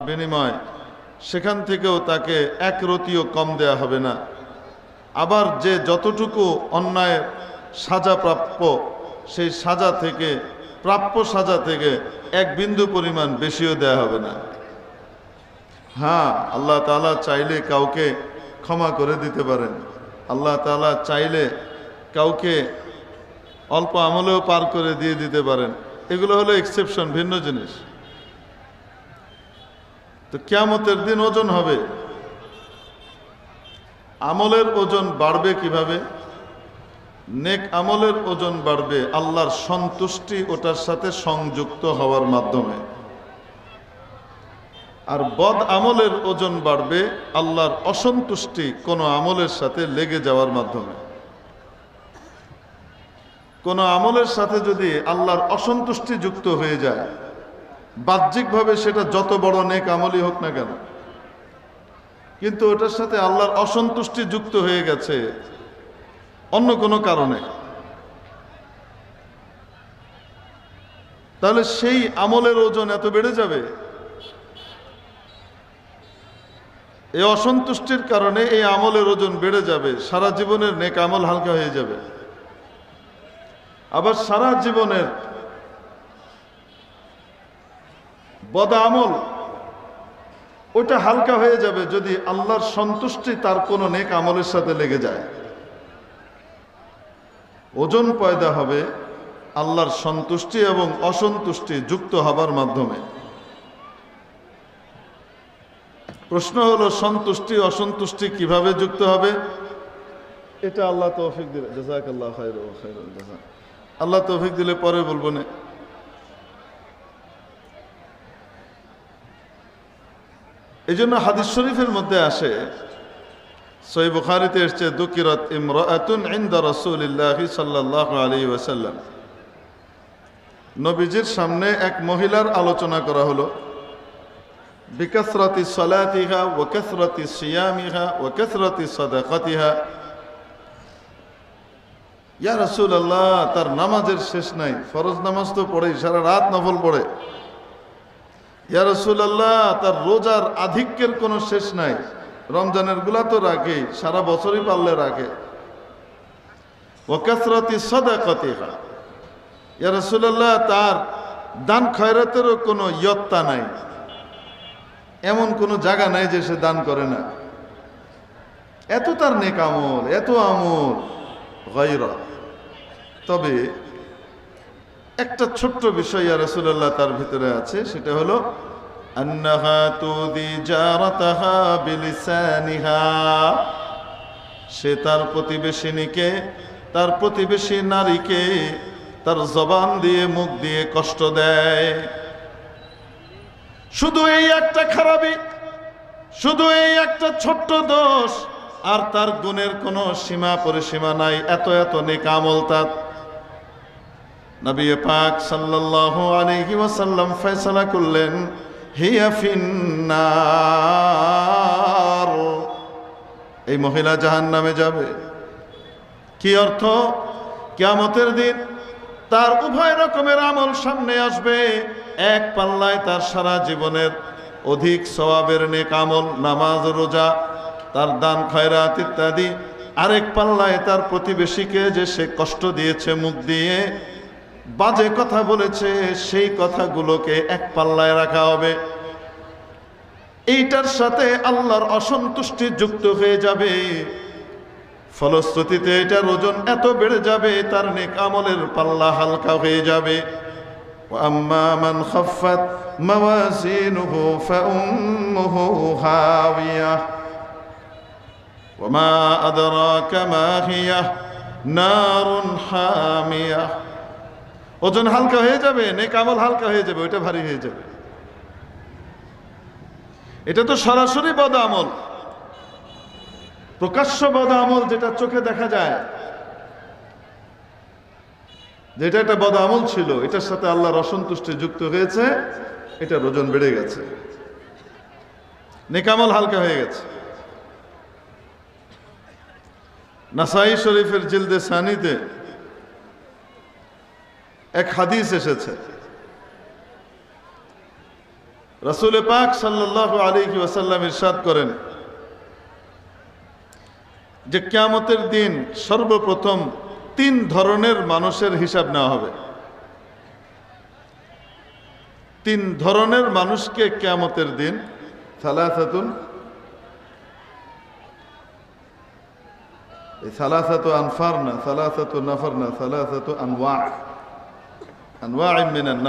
বিনিময়, সেখান থেকেও তাকে এক রতিও কম দেয়া হবে না। আবার যে যতটুকু অন্যায় সাজা প্রাপ্য, সেই সাজা থেকে, প্রাপ্য সাজা থেকে এক বিন্দু পরিমাণ বেশিও দেয়া হবে না। হ্যাঁ আল্লাহ তাআলা চাইলে কাউকে ক্ষমা করে দিতে পারেন। আল্লাহ তাআলা চাইলে কাউকে অল্প আমলেও পার করে দিয়ে দিতে পারেন। এগুলো হলো এক্সেপশন ভিন্ন জিনিস। তো কিয়ামতের দিন ওজন হবে। আমলের ওজন বাড়বে কীভাবে? নেক আমলের ওজন বাড়বে আল্লাহর সন্তুষ্টি ওটার সাথে সংযুক্ত হওয়ার মাধ্যমে। আর বদ আমলের ওজন বাড়বে আল্লাহর অসন্তুষ্টি কোনো আমলের সাথে লেগে যাওয়ার মাধ্যমে। কোনো আমলের সাথে যদি আল্লাহর অসন্তুষ্টি যুক্ত হয়ে যায় বাহ্যিকভাবে সেটা যত বড় নেক আমলই হোক না কেন, কিন্তু ওটার সাথে আল্লাহর অসন্তুষ্টি যুক্ত হয়ে গেছে অন্য কোনো কারণে। তাহলে সেই আমলের ওজন এত বেড়ে যাবে? এই অসন্তুষ্টির কারণে এই আমলের ওজন বেড়ে যাবে, সারা জীবনের নেক আমল হালকা হয়ে যাবে। আবার সারা জীবনের বদা আমল ওটা হালকা হয়ে যাবে যদি আল্লাহর সন্তুষ্টি তার কোনো নেক আমলের সাথে লেগে যায়। ওজন পয়দা হবে আল্লাহর সন্তুষ্টি এবং অসন্তুষ্টি যুক্ত হবার মাধ্যমে। প্রশ্ন হলো, সন্তুষ্টি, অসন্তুষ্টি কীভাবে যুক্ত হবে? এটা আল্লাহ তৌফিক দিলে। জাজাক আল্লাহ আল্লাহ তৌফিক দিলে পরে বলব না এই জন্য হাদিস শরীফের মধ্যে আসে সই বুখারিতে এসছে, দুকিরত ইমরাতুন ইনদা রাসূলিল্লাহি সাল্লাল্লাহু আলাইহি ওয়াসাল্লাম। নবীজির সামনে এক মহিলার আলোচনা করা হলো, বিকাসরাতি সলাতিহা ওয়া কাসরাতি সিয়ামিহা ওয়া কাসরাতি সাদাকাতিহা। ইয়া রাসূলুল্লাহ, তার নামাজের শেষ নাই, ফরজ নামাজ তো পড়ে সারা রাত নফল পড়ে। ইয়া তার রোজার আধিক্যের কোনো শেষ নাই। রমজানেরগুলা তো রাখে, সারা বছরই পারলে রাখে। ওকাসরতি সদাকতিহা। ইয়া রাসূলুল্লাহ, তার দান খয়রাতেরও কোনো ইয়ত্তা নাই। এমন কোনো জায়গা নাই যে সে দান করে না। এত তার নেক আমল, এত আমল, গয়রা। তবে একটা ছোট্ট বিষয় ইয়া রাসূলুল্লাহ তার ভিতরে আছে, সেটা হলো সে তার প্রতিবেশিনীকে, তার প্রতিবেশী নারীকে, তার জবান দিয়ে, মুখ দিয়ে কষ্ট দেয়। শুধু এই একটা খারাপি শুধু এই একটা ছোট্ট দোষ, আর তার গুণের কোনো সীমা পরিসীমা নাই, এত এত নেকামল তার। নবী পাক সাল্লাল্লাহু আলাইহি ওয়াসাল্লাম ফয়সালা করলেন, হিয়া ফিন্নার। এই মহিলা জাহান্নামে যাবে। কি অর্থ? কিয়ামতের দিন তার উভয় রকমের আমল সামনে আসবে। এক পাল্লায় তার সারা জীবনের অধিক সওয়াবের নেক আমল, নামাজ, রোজা, তার দান, খয়রাত ইত্যাদি। আরেক পাল্লায় তার প্রতিবেশীকে যে সে কষ্ট দিয়েছে, মুখ দিয়ে বাজে কথা বলেছে, সেই কথাগুলোকে এক পাল্লায় রাখা হবে। এইটার সাথে আল্লাহর অসন্তুষ্টি যুক্ত হয়ে যাবে। ফলশ্রুতিতে এটার ওজন এত বেড়ে যাবে, তার নেক আমলের পাল্লা হালকা হয়ে যাবে। মান খফাত মাওয়াজিনুহু ফাউম্মুহু হাওয়িয়াহ ওয়া মা নারুন ওজন হালকা হয়ে যাবে, নেক আমল হালকা হয়ে যাবে, ওইটা ভারী হয়ে যাবে। এটা তো সরাসরি বদ আমল প্রকাশ্য বদ আমল যেটা চোখে দেখা যায়, যেটা একটা বদ আমল ছিল, এটার সাথে আল্লাহর অসন্তুষ্টি যুক্ত হয়েছে, এটার ওজন বেড়ে গেছে। নেকামল হালকা হয়ে গেছে। নাসাই শরীফের জিলদে সানিতে এক হাদিস এসেছে। রসুল পাক সাল্লাহ আলিহি ওয়াসাল্লাম ইরশাদ করেন যে কিয়ামতের দিন সর্বপ্রথম তিন ধরনের মানুষের হিসাব নেওয়া হবে। তিন ধরনের মানুষকে কিয়ামতের দিন সালাসাতুন এই সালাসাতু আনফার না সালাসাতু নাফার না সালাসাতু আনওয়া মিনান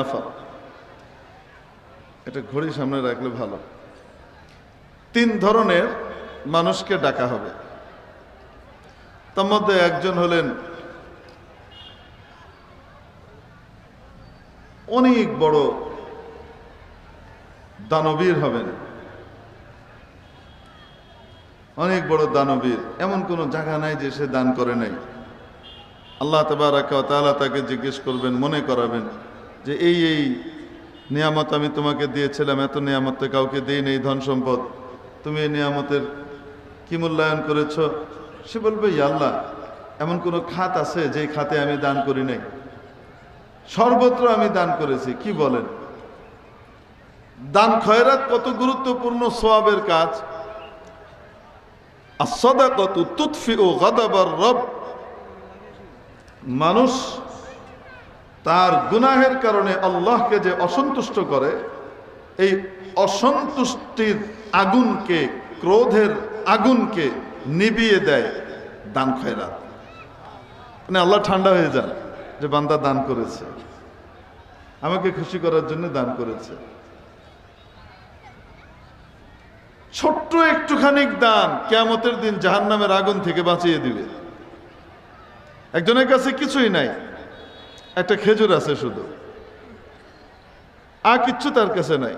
এটা ঘড়ি সামনে রাখলে ভালো। তিন ধরনের মানুষকে ডাকা হবে। তার মধ্যে একজন হলেন অনেক বড় দানবীর হবেন। অনেক বড় দানবীর। এমন কোনো জায়গা নাই যে সে দান করে নাই। আল্লাহ তালা তাকে জিজ্ঞেস করবেন, মনে করাবেন যে এই এই নিয়ামত আমি তোমাকে দিয়েছিলাম, এত নিয়ামত কাউকে দিই নেই, ধন সম্পদ। তুমি এই নিয়ামতের কি মূল্যায়ন করেছ? সে বলবে "ইয়া আল্লাহ, এমন কোনো খাত আছে যে খাতে আমি দান করি নাই? সর্বত্র আমি দান করেছি, কি বলেন? দান খয়রাত কত গুরুত্বপূর্ণ সোয়াবের কাজ। আর সদা কত তুৎফি ও গাদাবার রব মানুষ তার গুনাহের কারণে আল্লাহকে যে অসন্তুষ্ট করে, এই অসন্তুষ্টির আগুনকে, ক্রোধের আগুনকে নিবিয়ে দেয় দান খয়রাত। মানে আল্লাহ ঠান্ডা হয়ে যান যে বান্দা দান করেছে। আমাকে খুশি করার জন্য দান করেছে। ছোট্ট একটুখানি দান কেয়ামতের দিন জাহান্নামের আগুন থেকে বাঁচিয়ে দিবে। একজনের কাছে কিছুই নাই। একটা খেজুর আছে শুধু। আর কিচ্ছু তার কাছে নাই।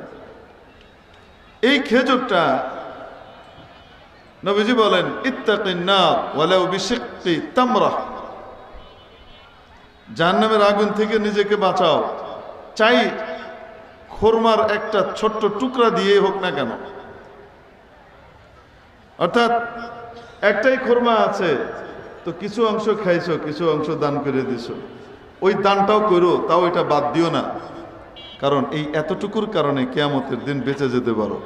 এই খেজুরটা নবীজি বলেন তামরা। জাহান্নামের আগুন থেকে নিজেকে বাঁচাও। চাই খোরমার একটা ছোট্ট টুকরা দিয়ে হোক না কেন। অর্থাৎ একটাই খোরমা আছে তো কিছু অংশ খাইছো, কিছু অংশ দান করে দিছো। ওই দানটাও করো, তাও এটা বাদ দিও না। কারণ এই এতটুকুর কারণে কেয়ামতের দিন বেঁচে যেতে পারো।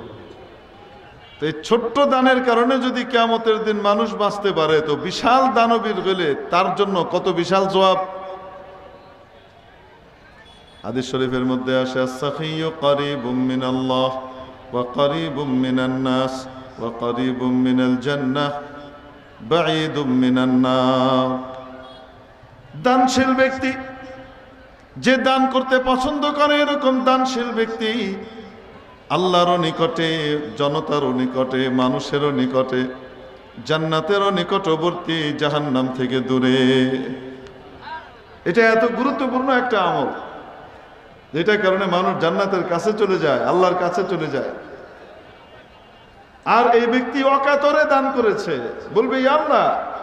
তো এই ছোট্ট দানের কারণে যদি কেয়ামতের দিন মানুষ বাঁচতে পারে, তো বিশাল দানবীর হলে তার জন্য কত বিশাল জবাব। হাদিস শরীফের মধ্যে আসে আসাখিয়ু করিবুম মিনাল্লাহ ওয়া করিবুম মিনান নাস ওয়া করিবুম মিনাল জান্নাহ দানশীল ব্যক্তি যে দান করতে পছন্দ করে, এরকম দানশীল ব্যক্তি আল্লাহরও নিকটে, জনতারও নিকটে, মানুষেরও নিকটে, জান্নাতেরও নিকটবর্তী জাহান্নাম থেকে দূরে। এটা এত গুরুত্বপূর্ণ একটা আমল। যেটার কারণে মানুষ জান্নাতের কাছে চলে যায়, আল্লাহর কাছে চলে যায়। আর এই ব্যক্তি অকাতরে দান করেছে। বলবে "ইয়া আল্লাহ,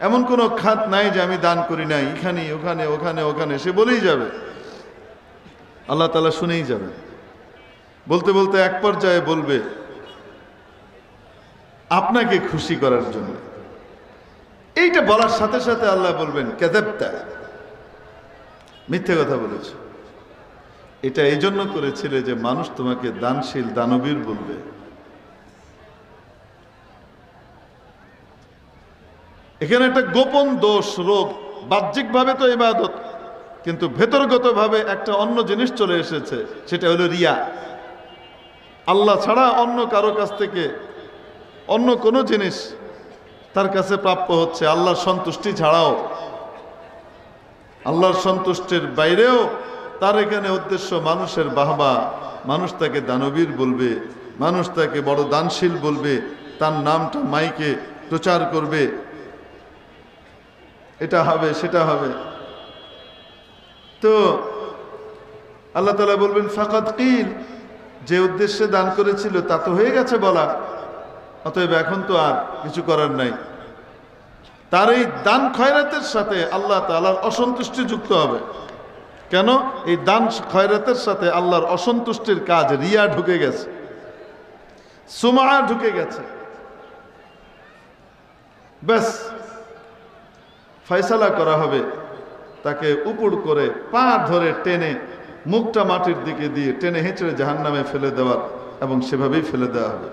এমন কোনো খাত নাই যে আমি দান করি নাই। এখানে ওখানে ওখানে ওখানে। সে বলেই যাবে। আল্লাহ তালা শুনেই যাবে। বলতে বলতে এক পর্যায়ে বলবে, আপনাকে খুশি করার জন্য। এইটা বলার সাথে সাথে আল্লাহ বলবেন কেদেবটা মিথ্যে কথা বলেছ। এটা এই জন্য করেছিলে যে মানুষ তোমাকে দানশীল দানবীর বলবে। এখানে একটা গোপন দোষ, রোগ, বাহ্যিকভাবে তো ইবাদত, কিন্তু ভেতরগতভাবে একটা অন্য জিনিস চলে এসেছে, সেটা হলো রিয়া। আল্লাহ ছাড়া অন্য কারও কাছ থেকে অন্য কোনো জিনিস তার কাছে প্রাপ্য হচ্ছে, আল্লাহর সন্তুষ্টি ছাড়াও। আল্লাহর সন্তুষ্টির বাইরেও তার এখানে উদ্দেশ্য মানুষের বাহবা, মানুষ তাকে দানবীর বলবে, মানুষ তাকে বড় দানশীল বলবে, তার নামটা মাইকে প্রচার করবে। এটা হবে, সেটা হবে। তো আল্লাহ তালা বলবেন ফাকাত কিল যে উদ্দেশ্যে দান করেছিল, তা তো হয়ে গেছে বলা। অতএব এখন তো আর কিছু করার নাই। তার এই দান খয়রাতের সাথে আল্লাহ তালার অসন্তুষ্টি যুক্ত হবে। কেন? এই দান খয়রাতের সাথে আল্লাহর অসন্তুষ্টির কাজ রিয়া ঢুকে গেছে। সুমা ঢুকে গেছে। ব্যাস। ফয়সালা করা হবে। তাকে উপুড় করে পা ধরে টেনে মুখটা মাটির দিকে দিয়ে টেনে হেঁচড়ে জাহান নামে ফেলে দেওয়ার এবং সেভাবেই ফেলে দেওয়া হবে।